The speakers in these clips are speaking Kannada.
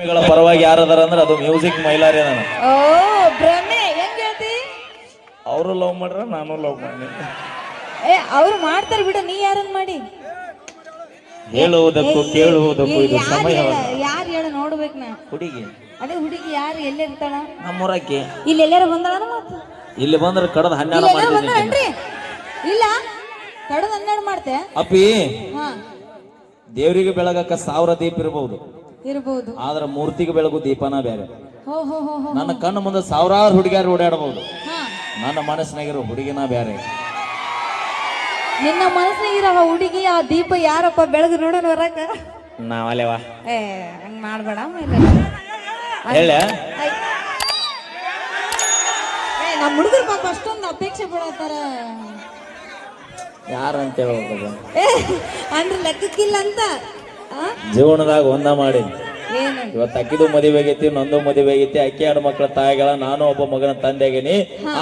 ಗಳ ಪರವಾಗಿ ಯಾರದಾರ ಅಂದ್ರೆ ಅದು ಮ್ಯೂಸಿಕ್ ಮೈಲಾರಿ ನಾನು. ಓ ಭ್ರಮೆ ಹೆಂಗ್ ಹೇಳ್ತಿ? ಅವರು ಲವ್ ಮಾಡ್ರ ನಾನು ಲವ್ ಮಾಡಿ ಏ ಅವ್ರು ಮಾಡ್ತಾರೆ ಬಿಡು ನೀ ಯಾರನ್ ಮಾಡಿ? ಹೇಳುವುದಕ್ಕೂ ಕೇಳುವುದಕ್ಕೂ ಇದು ಸಮಯ ಯಾರು ಹೇಳ ನೋಡ್ಬೇಕು ನಾ. ಹುಡುಗಿ. ಅದೇ ಹುಡುಗಿ ಯಾರು ಎಲ್ಲಿರ್ತಾಳ ನಮ್ಮೂರಕ್ಕೆ. ಇಲ್ಲಿ ಎಲ್ಲಾರು ಬಂದಾಳ ಮಾತು? ಇಲ್ಲಿ ಬಂದ್ರೆ ಕಡದ ಹನ್ನೆರಡು ಇಲ್ಲಿ ಎಲ್ಲಾರ ಮಾಡ್ತೀನಿ ಬಂದಾಳನ್ರಿ ಇಲ್ಲ ಕಡದ ಹನ್ನೆರಡು ಮಾಡ್ತೆ. ಅಪ್ಪಿ ಹಾ. ದೇವರಿಗೆ ಬೆಳಗಕ್ಕ ಸಾವಿರ ದೀಪ ಇರಬಹುದು ಇರ್ಬೋದು. ಆದ್ರೆ ಮೂರ್ತಿಗೆ ಬೆಳಗು ದೀಪನ ಬೇರೆ. ನನ್ನ ಕಣ್ಣು ಮುಂದೆ ಸಾವಿರಾರು ಹುಡುಗಿಯರು ಓಡಾಡಬಹುದು ಹಾ. ನನ್ನ ಮನಸ್ಸಿನಾಗಿರೋ ಹುಡುಗಿನ ಬೇರೆ. ನಿನ್ನ ಮನಸ್ಸಿನಾಗಿರೋ ಹುಡುಗಿ ಆ ದೀಪ ಯಾರಪ್ಪ ಬೆಳಗ್ಗೆ ನೋಡೋಣ ಬರಕ? ನಾವಲ್ಲೇವಾ ಏ ಹಂಗ್ ಮಾಡ್ಬೇಡ ಹೇಳ. ನಮ್ಮ ಹುಡುಗರು ಪಾಪ ಅಷ್ಟೊಂದು ಅಪೇಕ್ಷೆ ಪಡತ್ತಾರ ಯಾರಂತ ಹೇಳ್ಬೋದು ಏ ಅಂದ್ರೆ ಲೆಕ್ಕಕ್ಕಿಲ್ಲ ಅಂತ? ಜೀವನದಾಗ ಒಂದ ಮಾಡಿ ಏನು? ಇವತ್ತು ಅಕ್ಕಿದು ಮದುವೆ ಆಗೈತಿ ನಂದು ಮದುವೆ ಆಗೈತಿ. ಅಕ್ಕಿ ಎರಡು ಮಕ್ಕಳ ತಾಯಿಗಳ ನಾನು ಒಬ್ಬ ಮಗನ ತಂದೆ ಆಗೇನಿ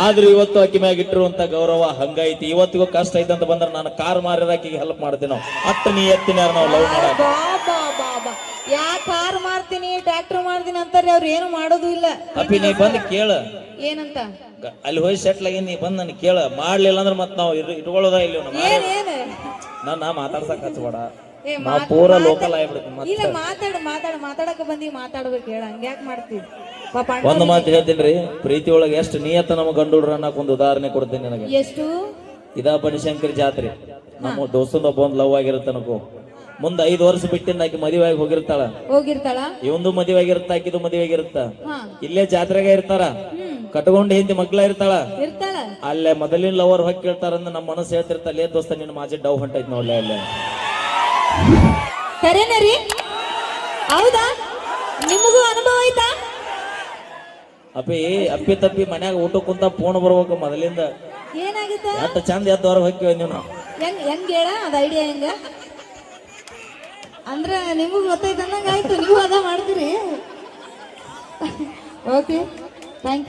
ಆದ್ರೂ ಇವತ್ತು ಅಕ್ಕಿ ಮ್ಯಾಗ ಇಟ್ಟಿರುವಂತ ಗೌರವ ಹಂಗೈತಿ. ಇವತ್ತಿಗೂ ಕಷ್ಟ ಐತೆ ಅಂತ ಬಂದ್ರೆ ನಾನು ಕಾರ್ ಮಾರಿದ ಅಕ್ಕಿಗೆ ಹೆಲ್ಪ್ ಮಾಡ್ತೀನಿ ನಾವು. ಅಟ್ಟು ನೀ ಎತ್ತಿನ ನಾವು ಲವ್ ಬಾ ಯಾ ಕಾರ್ ಮಾರ್ತೀನಿ ಟ್ರ್ಯಾಕ್ಟರ್ ಮಾಡ್ತೀನಿ ಅಂತಾರೆ ಅವ್ರು ಏನು ಮಾಡೋದು ಇಲ್ಲ. ಅಪ್ಪಿ ನೀ ಬಂದು ಕೇಳ. ಏನಂತ? ಅಲ್ಲಿ ಹೋಗಿ ಸೆಟ್ಲ್ ಆಗಿ ನೀ ಬಂದು ನನ್ ಕೇಳ. ಮಾಡ್ಲಿಲ್ಲ ಅಂದ್ರೆ ಮತ್ ನಾವು ಇಟ್ಕೊಳ್ಳೋದ ಇಲ್ಲಿ ನನ್ನ ಮಾತಾಡ್ಸಕ್ ಹಚ್ಬೇಡ ಮಾತ್- ಪೂರ ಲೋಕಲ್ ಮತ್ತೆ. ಇಲ್ಲ ಮಾತಾಡ ಮಾತಾಡ ಮಾತಾಡಕ ಬಂದಿ ಮಾತಾಡ್ಬೇಕು ಹೇಳ ಹಂಗ್ಯಾಕ್ ಮಾಡ್ತೀವಿ? ಪಾಪ ಅಣ್ಣ ಒಂದ್ ಮಾತು ಹೇಳ್ತೀನಿ ಪ್ರೀತಿ ಒಳಗೆ ಎಷ್ಟು ನಿಯತ್ತ ನಮ್ಮ ಗಂಡುಡ್ರ ಅನ್ನಕ್ ಒಂದು ಉದಾಹರಣೆ ಕೊಡ್ತೀನಿ ನನಗೆ. ಎಷ್ಟು? ಇದಾ ಬನಶಂಕರಿ ಜಾತ್ರೆ. ನಮ್ಮ ದೋಸ್ತನ ಒಬ್ಬ ಒಂದ್ ಲವ್ ಆಗಿರುತ್ತೆ ನನಗೂ ಮುಂದ್ ಐದ್ ವರ್ಷ ಬಿಟ್ಟಿನ ಆಕಿ ಮದುವೆ ಆಗಿ ಹೋಗಿರ್ತಾಳ. ಹೋಗಿರ್ತಾಳ? ಇವಂದು ಮದುವೆ ಆಗಿರುತ್ತ ಆಕಿದು ಮದುವೆ ಆಗಿರುತ್ತ ಇಲ್ಲೇ ಜಾತ್ರೆಗೆ ಇರ್ತಾರ. ಕಟ್ಕೊಂಡು ಹಿಂದಿ ಮಕ್ಳ ಇರ್ತಾಳ. ಇರ್ತಾಳ? ಅಲ್ಲೇ ಮೊದಲಿನ ಲವರ್ ಹೋಗಿ ಕೇಳ್ತಾರ ಅಂದ್ರೆ ನಮ್ಮ ಮನಸ್ಸು ಹೇಳ್ತಿರ್ತಾಳೆ ದೋಸ್ತ ನಿನ್ನ ಮಾಜಿ ಡವ್ ಹೊಂಟೈತ್ ನೋಡ್ಲೆ ಅಲ್ಲೇ. ಕರೇನ ರೀ ಹೌದಾ? ನಿಮಗೂ ಅನುಭವ ಆಯ್ತಾ? ಅಪ್ಪಿ ಅಪ್ಪಿ ತಪ್ಪಿ ಮನ್ಯಾಗ ಊಟ ಕುಂತ ಫೋನ್ ಬರ್ಬೇಕು ಮೊದಲಿಂದ. ಏನಾಗಿತ್ತ? ಚಂದ ಎದ್ದು ಹೊರ ಹೋಗ್ತೀವಿ ನೀವು ನಾವು ಹೆಂಗ್ ಹೆಂಗ್ ಹೇಳ? ಅದ ಐಡಿಯಾ ಹೆಂಗ? ಅಂದ್ರೆ ನಿಮಗ್ ಗೊತ್ತಾಯ್ತು ಅನ್ನಂಗ ಆಯ್ತು. ನೀವು ಅದ ಮಾಡ್ತೀರಿ ಓಕೆ ಥ್ಯಾಂಕ್ ಯು